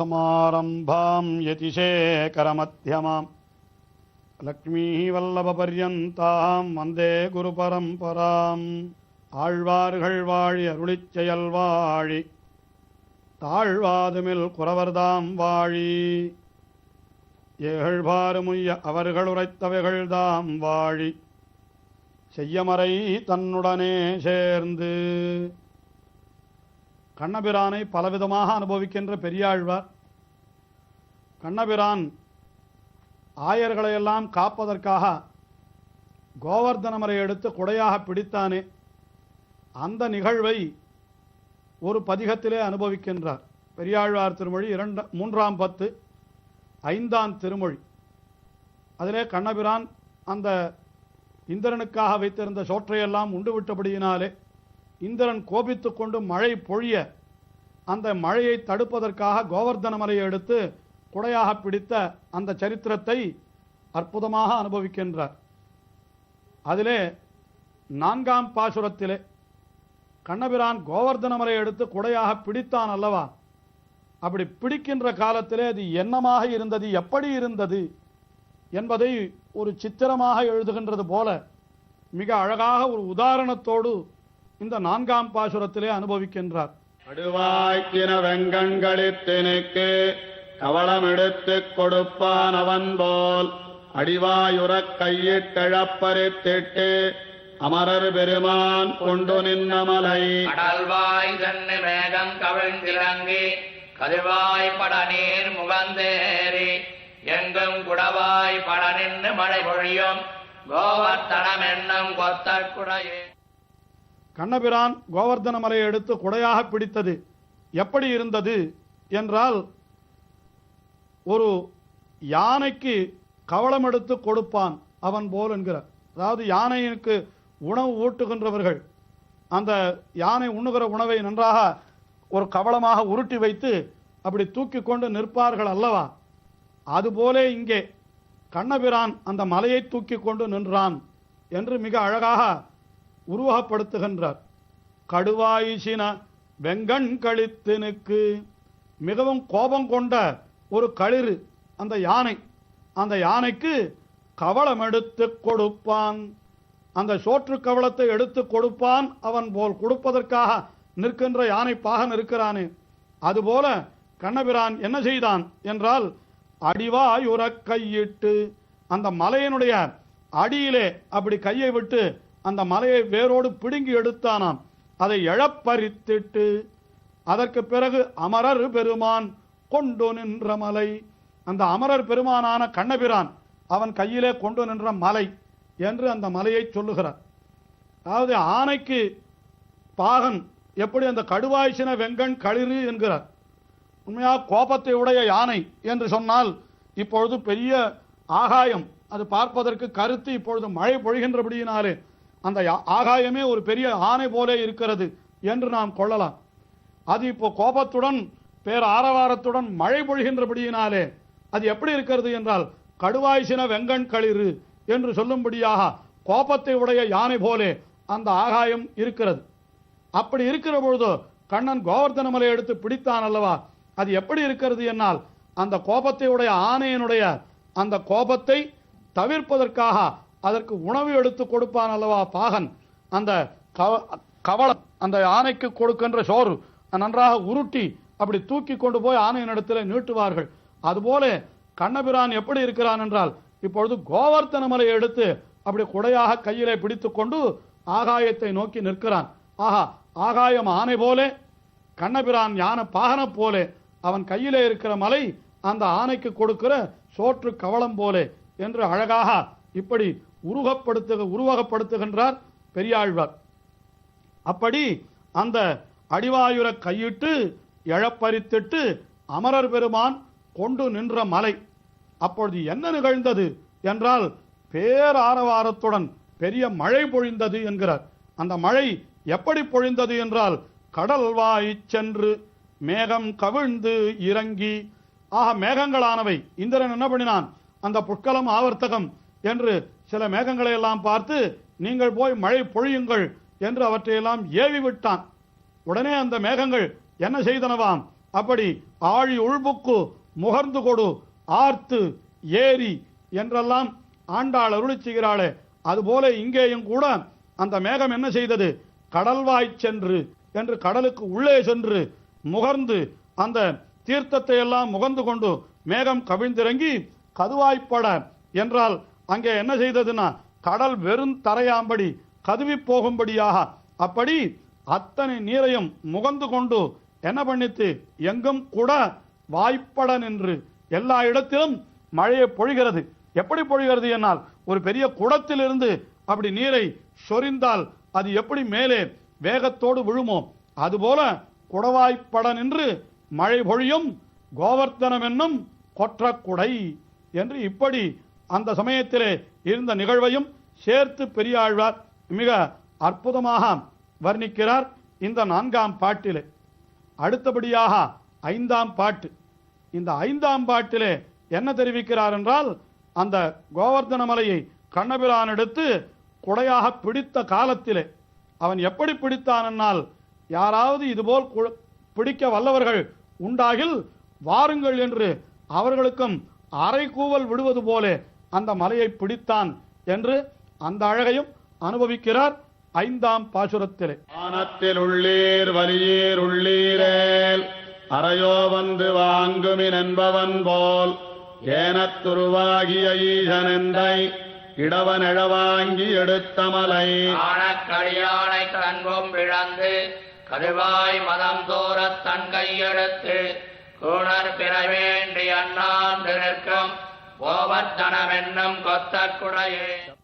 மத்குருசமாரம்பாம் யதிசேகரமத்தியமாம் லக்ஷ்மீவல்லபபர்யந்தாம் வந்தே குரு பரம்பராம் ஆழ்வார்கள் வாழி அருளிச் செயல் வாழி தாழ்வாதுமில் குறவர்தாம் வாழி ஏகழ்பாறுமுய்ய அவர்கள் உரைத்தவைகள்தாம் வாழி செய்யமறை தன்னுடனே சேர்ந்து கண்ணபிரானை பலவிதமாக அனுபவிக்கின்ற பெரியாழ்வார். கண்ணபிரான் ஆயர்களையெல்லாம் காப்பதற்காக கோவர்தனமரை எடுத்து குடையாக பிடித்தானே அந்த நிகழ்வை ஒரு பதிகத்திலே அனுபவிக்கின்றார். பெரியாழ்வார் திருமொழி இரண்டு மூன்றாம் பத்து ஐந்தாம் திருமொழி. அதிலே கண்ணபிரான் அந்த இந்திரனுக்காக வைத்திருந்த சோற்றையெல்லாம் உண்டு விட்டபடியினாலே இந்திரன் கோபித்துக்கொண்டு மழை பொழிய அந்த மழையை தடுப்பதற்காக கோவர்தன மலையை எடுத்து குடையாக பிடித்த அந்த சரித்திரத்தை அற்புதமாக அனுபவிக்கின்றார். அதிலே நான்காம் பாசுரத்திலே கண்ணபிரான் கோவர்தன மலையை எடுத்து குடையாக பிடித்தான் அல்லவா? அப்படி பிடிக்கின்ற காலத்திலே அது என்னமாக இருந்தது எப்படி இருந்தது என்பதை ஒரு சித்திரமாக எழுதுகின்றது போல மிக அழகாக ஒரு உதாரணத்தோடு இந்த நான்காம் பாசுரத்திலே அனுபவிக்கின்றார். அடுவாய்க்கின வெங்கண்களித்தினுக்கு கவளமெடுத்துக் கொடுப்பான் அவன் போல் அடிவாயுறக் கையிட்டழப்பறித்திட்டு அமரர் பெருமான் கொண்டு நின்ன மலை கடல்வாய் தன்னு மேகம் கவிழ்ந்திறங்கி கதிர்வாய் பட நீர் முகந்தேறி எங்கும் குடவாய் பட நின்று மழை பொழியும். கோவர்த்தனம் என்னும் கொத்த குடையே கண்ணபிரான் கோவர்தன மலையை எடுத்து குடையாக பிடித்தது. எப்படி இருந்தது என்றால் ஒரு யானைக்கு கவளம் எடுத்து கொடுப்பான் அவன் போல் என்கிறார். அதாவது யானைக்கு உணவு ஊட்டுகின்றவர்கள் அந்த யானை உண்ணுகிற உணவை நன்றாக ஒரு கவளமாக உருட்டி வைத்து அப்படி தூக்கி கொண்டு நிற்பார்கள் அல்லவா? அதுபோலே இங்கே கண்ணபிரான் அந்த மலையை தூக்கி கொண்டு நின்றான் என்று மிக அழகாக உருவகப்படுத்துகின்றார். கடுவாயிசின வெங்கண் கழித்தினுக்கு மிகவும் கோபம் கொண்ட ஒரு களிறு அந்த யானை. அந்த யானைக்கு கவளம் எடுத்து கொடுப்பான். அந்த சோற்று கவளத்தை எடுத்து கொடுப்பான். அவன் போல் கொடுப்பதற்காக நிற்கின்ற யானை பாகன் இருக்கிறானே. அதுபோல கண்ணபிரான் என்ன செய்தான் என்றால் அடிவாயுற கையிட்டு அந்த மலையினுடைய அடியிலே அப்படி கையை விட்டு அந்த மலையை வேரோடு பிடுங்கி எடுத்தானாம். அதை இழப்பறித்திட்டு அதற்கு பிறகு அமரர் பெருமான் கொண்டு நின்ற மலை. அந்த அமரர் பெருமானான கண்ணபிரான் அவன் கையிலே கொண்டு நின்ற மலை என்று அந்த மலையை சொல்லுகிறார். அதாவது ஆனைக்கு பாகன் எப்படி அந்த கடுவாய்ச்சின வெங்கண் களிறு என்கிறார். உண்மையாக கோபத்தை உடைய யானை என்று சொன்னால் இப்பொழுது பெரிய ஆகாயம். அது பார்ப்பதற்கு கருத்து இப்பொழுது மழை பொழிகின்றபடியினாலே அந்த யா- ஆகாயமே ஒரு பெரிய ஆணை போலே இருக்கிறது என்று நாம் கொள்ளலாம். அது இப்போ கோபத்துடன் பேர் ஆரவாரத்துடன் மழை பொழிகின்றபடியினாலே அது எப்படி இருக்கிறது என்றால் கடுவாய்சின வெங்கண் களிறு என்று சொல்லும்படியாக கோபத்தை உடைய யானை போலே அந்த ஆகாயம் இருக்கிறது. அப்படி இருக்கிற பொழுது கண்ணன் கோவர்தன மலை எடுத்து பிடித்தான் அல்லவா? அது எப்படி இருக்கிறது என்னால்? அந்த கோபத்தை உடைய ஆணையனுடைய அந்த கோபத்தை தவிர்ப்பதற்காக அதற்கு உணவு எடுத்து கொடுப்பான் அல்லவா பாகன்? அந்த கவ- கவளம் அந்த யானைக்கு கொடுக்கின்ற சோறு நன்றாக உருட்டி அப்படி தூக்கி கொண்டு போய் ஆணையனிடத்தில் நீட்டுவார்கள். அதுபோல கண்ணபிரான் எப்படி இருக்கிறான் என்றால் இப்பொழுது கோவர்த்தன மலையை எடுத்து அப்படி குடையாக கையிலே பிடித்து கொண்டு ஆகாயத்தை நோக்கி நிற்கிறான். ஆஹா ஆகாயம் ஆனை போலே கண்ணபிரான் யானை பாகன போலே அவன் கையிலே இருக்கிற மலை அந்த ஆணைக்கு கொடுக்கிற சோற்று கவளம் போலே என்று அழகாக இப்படி உருவப்படுத்து உருவகப்படுத்துகின்றார் பெரியாழ்வார். அப்படி அந்த அடிவாயுரை கையிட்டு எழப்பறித்திட்டு அமரர் பெருமான் கொண்டு நின்ற மலை. அப்பொழுது என்ன நிகழ்ந்தது என்றால் பேராரவாரத்துடன் பெரிய மழை பொழிந்தது என்கிறார். அந்த மழை எப்படி பொழிந்தது என்றால் கடல் வாய் சென்று மேகம் கவிழ்ந்து இறங்கி ஆக மேகங்களானவை. இந்திரன் என்ன பண்ணினான்? அந்த புட்கலம் ஆவர்த்தகம் என்று சில மேகங்களை எல்லாம் பார்த்து நீங்கள் போய் மழை பொழியுங்கள் என்று அவற்றையெல்லாம் ஏவி விட்டான். உடனே அந்த மேகங்கள் என்ன செய்தனவாம்? அப்படி ஆழி உள்புக்கு முகர்ந்து கொடு ஆர்த்து ஏரி என்றெல்லாம் ஆண்டாள் அருளி செய்கிறாளே. அதுபோல இங்கேயும் கூட அந்த மேகம் என்ன செய்தது? கடல்வாய் சென்று என்று கடலுக்கு உள்ளே சென்று முகர்ந்து அந்த தீர்த்தத்தை எல்லாம் முகர்ந்து கொண்டு மேகம் கவிழ்ந்திறங்கி கதுவாய்ப்பட என்றால் அங்கே என்ன செய்ததுன்னா கடல் வெறும் தரையாம்படி கதுவி போகும்படியாக அப்படி அத்தனை நீரையும் முகந்து கொண்டு என்ன பண்ணித்து எங்கும் கூட வாய்ப்பட நின்று எல்லா இடத்திலும் மழையை பொழிகிறது. எப்படி பொழிகிறது என்னால்? ஒரு பெரிய குடத்திலிருந்து அப்படி நீரை சொரிந்தால் அது எப்படி மேலே வேகத்தோடு விழுமோ? அதுபோல குடவாய்ப்பட நின்று மழை பொழியும் கோவர்த்தனம் என்னும் கொற்றக்குடை என்று இப்படி அந்த சமயத்திலே இருந்த நிகழ்வையும் சேர்த்து பெரியாழ்வார் மிக அற்புதமாக வர்ணிக்கிறார் இந்த நான்காம் பாட்டிலே. அடுத்தபடியாக ஐந்தாம் பாட்டு. இந்த ஐந்தாம் பாட்டிலே என்ன தெரிவிக்கிறார் என்றால் அந்த கோவர்தன மலையை கண்ணபிரான் எடுத்து குடையாக பிடித்த காலத்திலே. அவன் எப்படி பிடித்தான் என்னால் யாராவது இதுபோல் கு- பிடிக்க வல்லவர்கள் உண்டாகில் வாருங்கள் என்று அவர்களுக்கும் அரைக்கூவல் விடுவது போலே அந்த மலையை பிடித்தான் என்று அந்த அழகையும் அனுபவிக்கிறார் ஐந்தாம் பாசுரத்திலே. வானத்தில் உள்ளீர் வலியீர் உள்ளீரேல். அறையோ வந்து வாங்குமின் என்பவன் போல். ஏனத்துருவாகிய ஈசனெந்தை இடவனெழவாங்கி எடுத்த மலை. ஆனக்கடியானை தன்பும் இழந்து கருவாய் மதம் தோரத் தன் கையெடுத்து கூணர் பிறவேண்டி அண்ணாந்து நிற்கும். கோவர்த்தனமென்னும் கொத்த குடையே.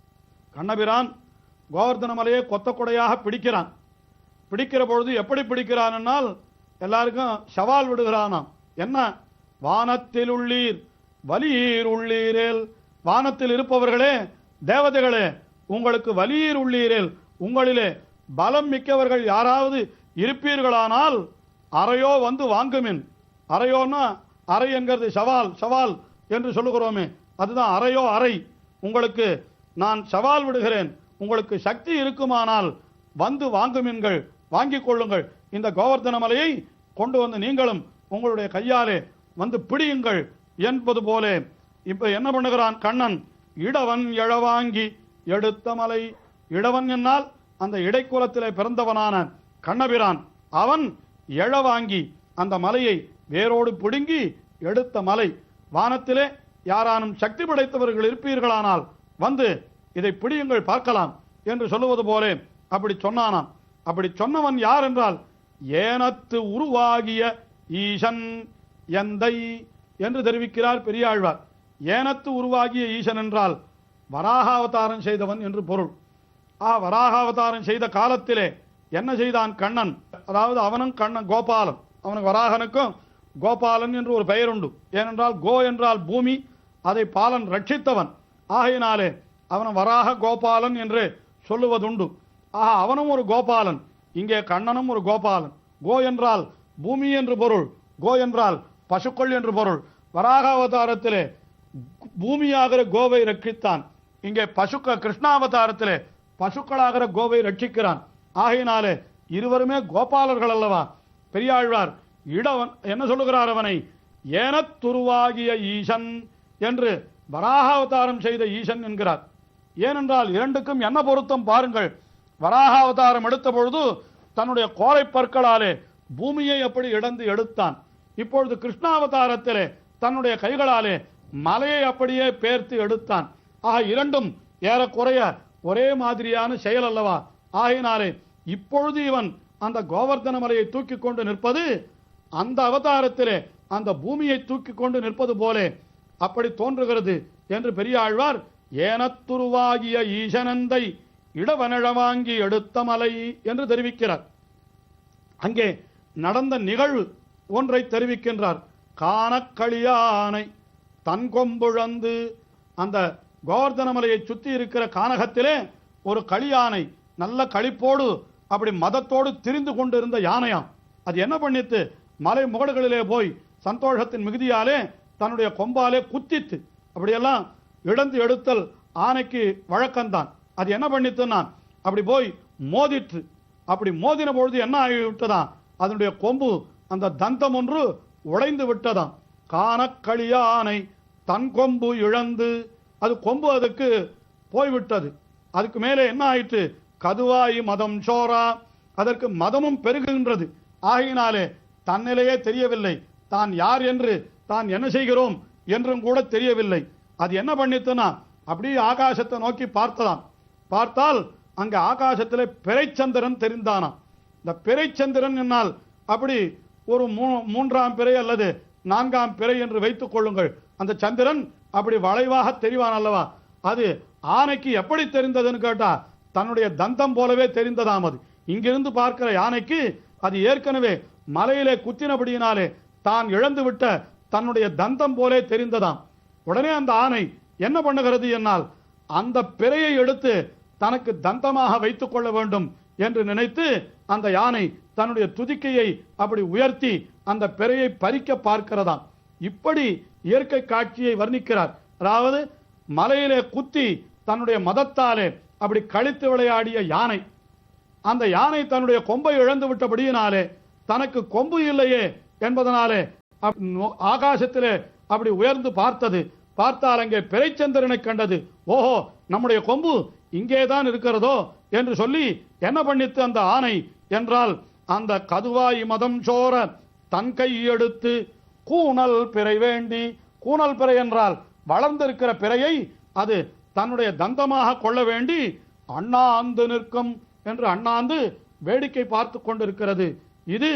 கண்ணபிரான் கோவர்தன மலையை கொத்த குடையாக பிடிக்கிறான். பிடிக்கிற பொழுது எப்படி பிடிக்கிறான் என்னால்? எல்லாருக்கும் சவால் விடுகிறானாம். என்ன? வானத்தில் உள்ளீர் வலியீர் உள்ளீரேல். வானத்தில் இருப்பவர்களே தேவதைகளே உங்களுக்கு வலியீர் உள்ளீரேல் உங்களிலே பலம் மிக்கவர்கள் யாராவது இருப்பீர்களானால் அறையோ வந்து வாங்குமின். அறையோன்னா அறை என்கிறது சவால் சவால். என்று சொல்லுகிறோமே. அதுதான் அறையோ அறை. உங்களுக்கு நான் சவால் விடுகிறேன். உங்களுக்கு சக்தி இருக்குமானால் வந்து வாங்குமின்கள் வாங்கிக் கொள்ளுங்கள். இந்த கோவர்தன மலையை கொண்டு வந்து நீங்களும் உங்களுடைய கையாலே வந்து பிடியுங்கள் என்பது போலே. இப்ப என்ன பண்ணுகிறான் கண்ணன்? இடவன் எழவாங்கி எடுத்த மலை. இடவன் என்னால் அந்த இடைக்குலத்திலே பிறந்தவனான கண்ணபிரான். அவன் எழவாங்கி அந்த மலையை வேரோடு பிடுங்கி எடுத்த மலை. வானத்திலே யாரானும் சக்தி படைத்தவர்கள் இருப்பீர்களானால் வந்து இதை பிடியுங்கள் பார்க்கலாம் என்று சொல்லுவது போலே அப்படி சொன்னானாம். அப்படி சொன்னவன் யார் என்றால் ஏனத்து உருவாகிய ஈசன் எந்தை என்று தெரிவிக்கிறார் பெரியாழ்வார். ஏனத்து உருவாகிய ஈசன் என்றால் வராகாவதாரம் செய்தவன் என்று பொருள். ஆ வராகாவதாரம் செய்த காலத்திலே என்ன செய்தான் கண்ணன்? அதாவது அவனும் கண்ணன் கோபாலன். அவனுக்கு வராகனுக்கும் கோபாலன் என்று ஒரு பெயர் உண்டு ஏனென்றால் கோ என்றால் பூமி அதை பாலன் ரட்சித்தவன். ஆகையினாலே அவன் வராக கோபாலன் என்று சொல்லுவதுண்டு. ஆஹா அவனும் ஒரு கோபாலன் இங்கே கண்ணனும் ஒரு கோபாலன். கோ என்றால் பூமி என்று பொருள் கோ என்றால் பசுக்கள் என்று பொருள். வராக அவதாரத்திலே பூமியாகிற கோவை ரட்சித்தான். இங்கே பசுக்க கிருஷ்ணாவதாரத்திலே பசுக்களாகிற கோவை ரட்சிக்கிறான். ஆகையினாலே இருவருமே கோபாலர்கள் அல்லவா? பெரியாழ்வார் இடவன் என்ன சொல்லுகிறார் அவனை? ஏனத்துருவாகிய ஈசன் என்று வராக அவதாரம் செய்த ஈசன் என்கிறார். ஏனென்றால் இரண்டுக்கும் என்ன பொருத்தம் பாருங்கள். வராக அவதாரம் எடுத்த பொழுது தன்னுடைய கோரை பற்களாலே பூமியை எப்படி இடந்து எடுத்தான். இப்பொழுது கிருஷ்ணாவதாரத்திலே தன்னுடைய கைகளாலே மலையை அப்படியே பேர்த்து எடுத்தான். ஆக இரண்டும் ஏறக்குறைய ஒரே மாதிரியான செயல் அல்லவா? ஆகினாலே இப்பொழுது இவன் அந்த கோவர்தன மலையை தூக்கி கொண்டு நிற்பது அந்த அவதாரத்திலே அந்த பூமியை தூக்கி கொண்டு நிற்பது போலே அப்படி தோன்றுகிறது என்று பெரியாழ்வார் ஏனத்துருவாகிய ஈசனந்தை இடவனழவாங்கி எடுத்த மலை என்று தெரிவிக்கிறார். அங்கே நடந்த நிகழ்வு ஒன்றை தெரிவிக்கின்றார். காணக்களியானை தன் கொம்புழந்து அந்த கோவர்தன மலையை சுற்றி இருக்கிற கானகத்திலே ஒரு களியானை நல்ல களிப்போடு அப்படி மதத்தோடு திரிந்து கொண்டிருந்த யானையாம். அது என்ன பண்ணித்து மலை முகடுகளிலே போய் சந்தோஷத்தின் மிகுதியாலே தன்னுடைய கொம்பாலே குத்தித்து அப்படியெல்லாம் இழந்து எடுத்தல் ஆனைக்கு வழக்கம்தான். அது என்ன பண்ணித்துன்னா அப்படி போய் மோதிற்று. அப்படி மோதின பொழுது என்ன ஆகிவிட்டதாம் அதனுடைய கொம்பு அந்த தந்தம் ஒன்று உடைந்து விட்டதாம். காணக்களியானை தன் கொம்பு இழந்து அது கொம்பு அதுக்கு போய்விட்டது. அதுக்கு மேலே என்ன ஆயிற்று? கதுவாயி மதம் சோரா அதற்கு மதமும் பெருகுகின்றது. ஆகையினாலே தன்னிலேயே தெரியவில்லை. தான் யார் என்று தான் என்ன செய்கிறோம் என்றும் கூட தெரியவில்லை. அது என்ன பண்ணித்துனா அப்படியே ஆகாசத்தை நோக்கி பார்த்ததாம் பார்த்தால் அங்கே ஆகாசத்தில் பிறைச்சந்திரன் தெரிந்தானாம். இந்த பிறைச்சந்திரன் என்னால் அப்படி ஒரு மூ- மூன்றாம் பிறை அல்லது நான்காம் பிறை என்று வைத்துக் கொள்ளுங்கள். அந்த சந்திரன் அப்படி வளைவாக தெரிவான் அல்லவா? அது ஆனைக்கு எப்படி தெரிந்ததுன்னு கேட்டா தன்னுடைய தந்தம் போலவே தெரிந்ததாம் அது. இங்கிருந்து பார்க்கிற யானைக்கு அது ஏற்கனவே மலையிலே குத்தினபடியினாலே தான் இழந்துவிட்ட தன்னுடைய தந்தம் போலே தெரிந்ததாம். உடனே அந்த ஆணை என்ன பண்ணுகிறது என்னால்? அந்த பிறையை எடுத்து தனக்கு தந்தமாக வைத்துக் கொள்ள வேண்டும் என்று நினைத்து அந்த யானை தன்னுடைய துதிக்கையை அப்படி உயர்த்தி அந்த பிறையை பறிக்க பார்க்கிறதாம். இப்படி இயற்கை காட்சியை வர்ணிக்கிறார். அதாவது மலையிலே குத்தி தன்னுடைய மதத்தாலே அப்படி கழித்து விளையாடிய யானை. அந்த யானை தன்னுடைய கொம்பை இழந்து விட்டபடியினாலே தனக்கு கொம்பு இல்லையே என்பதனாலே அப்~ ஆகாசத்திலே அப்படி உயர்ந்து பார்த்தது. பார்த்தால் அங்கே பிறைச்சந்திரனை கண்டது. ஓஹோ நம்முடைய கொம்பு இங்கேதான் இருக்கிறதோ என்று சொல்லி என்ன பண்ணித்து அந்த ஆனை என்றால் அந்த கதுவாய் மதம் சோர தன் கையெடுத்து எடுத்து கூணல் பிறை வேண்டி கூணல் பிறை என்றால் வளர்ந்திருக்கிற பிறையை அது தன்னுடைய தந்தமாக கொள்ள வேண்டி அண்ணாந்து நிற்கும் என்று அண்ணாந்து வேடிக்கை பார்த்து கொண்டிருக்கிறது. இது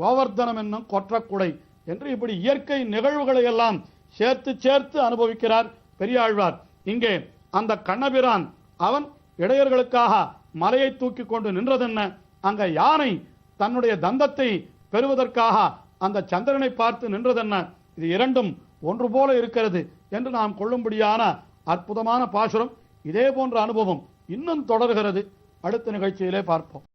கோவர்தனம் என்னும் கொற்றக்குடை என்று இப்படி இயற்கை நிகழ்வுகளை எல்லாம் சேர்த்து சேர்த்து அனுபவிக்கிறார் பெரியாழ்வார். இங்கே அந்த கண்ணபிரான் அவன் இடையர்களுக்காக மலையை தூக்கி கொண்டு நின்றதென்ன? அங்க யானை தன்னுடைய தந்தத்தை பெறுவதற்காக அந்த சந்திரனை பார்த்து நின்றதென்ன? இது இரண்டும் ஒன்று போல இருக்கிறது என்று நாம் கொள்ளும்படியான அற்புதமான பாசுரம். இதே போன்ற அனுபவம் இன்னும் தொடர்கிறது. அடுத்த நிகழ்ச்சியிலே பார்ப்போம்.